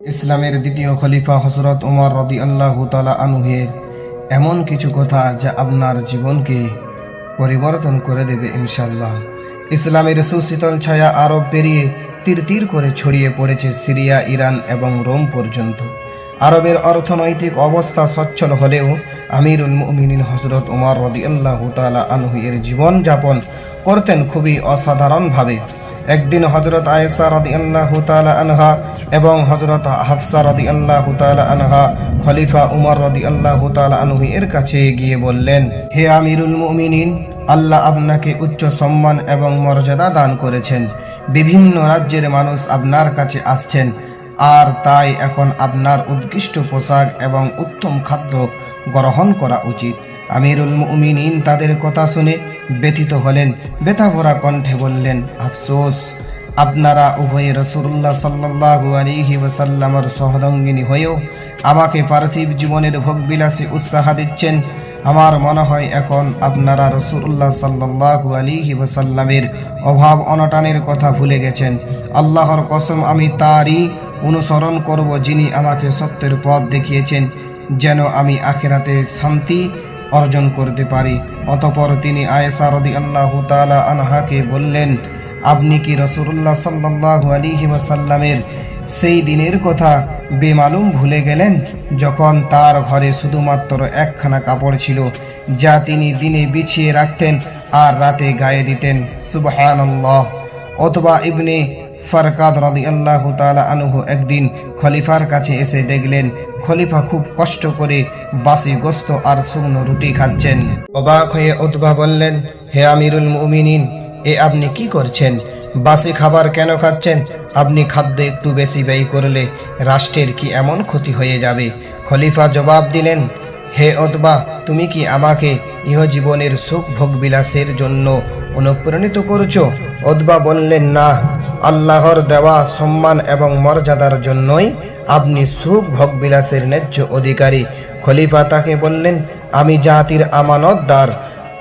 ইসলামের দ্বিতীয় খলিফা হসরত উমর রদি আল্লাহ তালা আনুহের এমন কিছু কথা যা আপনার জীবনকে পরিবর্তন করে দেবে ইনশাল্লাহ ইসলামের সুশীতল ছায়া আরব পেরিয়ে তীর তীর করে ছড়িয়ে পড়েছে সিরিয়া, ইরান এবং রোম পর্যন্ত। আরবের অর্থনৈতিক অবস্থা সচ্ছল হলেও আমিরুল মুমিনিন হজরত উমর রদি আল্লাহ তালা আনহুয়ের জীবনযাপন করতেন খুবই অসাধারণভাবে। একদিন হজরত আয়েসা রদি আল্লাহ তালা আনহা এবং হজরত হাফসা রদি আল্লাহ তালা আনহা, খলিফা উমর রদি আল্লাহ তালা আনহু এর কাছে গিয়ে বললেন, হে আমিরুল মুমিনিন, আল্লাহ আপনাকে উচ্চ সম্মান এবং মর্যাদা দান করেছেন। বিভিন্ন রাজ্যের মানুষ আপনার কাছে আসছেন। আর তাই এখন আপনার উৎকৃষ্ট পোশাক এবং উত্তম খাদ্য গ্রহণ করা উচিত। আমিরুল মুমিনিন তাদের কথা শুনে ব্যথিত হলেন। ব্যথা ভরা কণ্ঠে বললেন, আফসোস, আপনারা উভয়ে রসুল্লাহ সাল্লাহু আলিহি ওসাল্লামর সহদঙ্গিনী হয়েও আমাকে পার্থিব জীবনের ভোগবিলাসে উৎসাহ দিচ্ছেন। আমার মনে হয় এখন আপনারা রসুল্লাহ সাল্লাহু আলিহি ওসাল্লামের অভাব অনটানের কথা ভুলে গেছেন। আল্লাহর কসম, আমি তারই অনুসরণ করব যিনি আমাকে সত্যের পথ দেখিয়েছেন, যেন আমি আখেরাতে শান্তি অর্জন করতে পারি। অতপর তিনি আয়েসা রদি আল্লাহ তালা আনহাকে বললেন, আপনি কি রসুল্লাহ সাল্লাহ আলিহি ওয়াসাল্লামের সেই দিনের কথা বেমালুম ভুলে গেলেন, যখন তার ঘরে শুধুমাত্র একখানা কাপড় ছিল যা তিনি দিনে বিছিয়ে রাখতেন আর রাতে গায়ে দিতেন? সুবহানাল্লাহ। অথবা ইবনে ফারকাদ রাদি আল্লাহ তালা আনুহু একদিন খলিফার কাছে এসে দেখলেন, খলিফা খুব কষ্ট করে বাসি গোস্ত আর শুকনো রুটি খাচ্ছেন। অবাক হয়ে উতবা বললেন, হে আমিরুল মুমিনিন, এ আপনি কি করছেন? বাসি খাবার কেন খাচ্ছেন? আপনি খাদ্যে একটু বেশি ব্যয় করলে রাষ্ট্রের কি এমন ক্ষতি হয়ে যাবে? খলিফা জবাব দিলেন, হে অতবা তুমি কি আমাকে ইহজীবনের সুখ ভোগবিলাসের জন্য অনুপ্রাণিত করছ? অতবা বললেন, না। আল্লাহর দেওয়া সম্মান এবং মর্যাদার জন্যই আপনি সুখ ভোগবিলাসের ন্যায্য অধিকারী। খলিফা তাকে বললেন, আমি জাতির আমানতদার।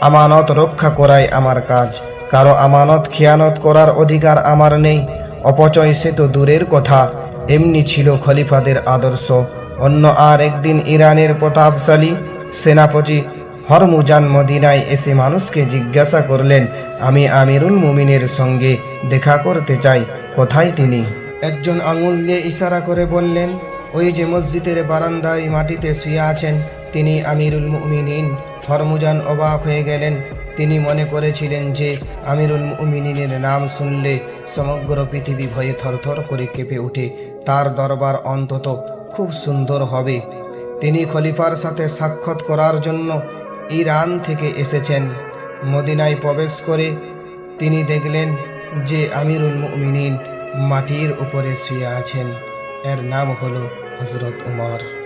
আমানত রক্ষা করাই আমার কাজ। কারও আমানত খেয়ানত করার অধিকার আমার নেই। অপচয় সে তো দূরের কথা। এমনি ছিল খলিফাদের আদর্শ। অন্য আর একদিন ইরানের প্রতাপশালী সেনাপতি হরমুজান মদিনায় এসে মানুষকে জিজ্ঞাসা করলেন, আমি আমিরুল মুমিনের সঙ্গে দেখা করতে চাই, কোথায় তিনি? একজন আঙুল দিয়ে ইশারা করে বললেন, ওই যে মসজিদের বারান্দায় মাটিতে শুয়ে আছেন, তিনি আমিরুল মুমিনিন। হরমুজান অবাক হয়ে গেলেন। তিনি মনে করেছিলেন যে আমিরুল মুমিনিনের নাম শুনলে সমগ্র পৃথিবী ভয়ে থরথর করে কেঁপে ওঠে। তার দরবার অন্তত খুব সুন্দর হবে। তিনি খলিফার সাথে সাক্ষাৎ করার জন্য ইরান থেকে এসেছেন। মদিনায় প্রবেশ করে তিনি দেখলেন যে আমিরুল মুমিনিন মাটির উপরে শুয়ে আছেন। এর নাম হলো হজরত উমর।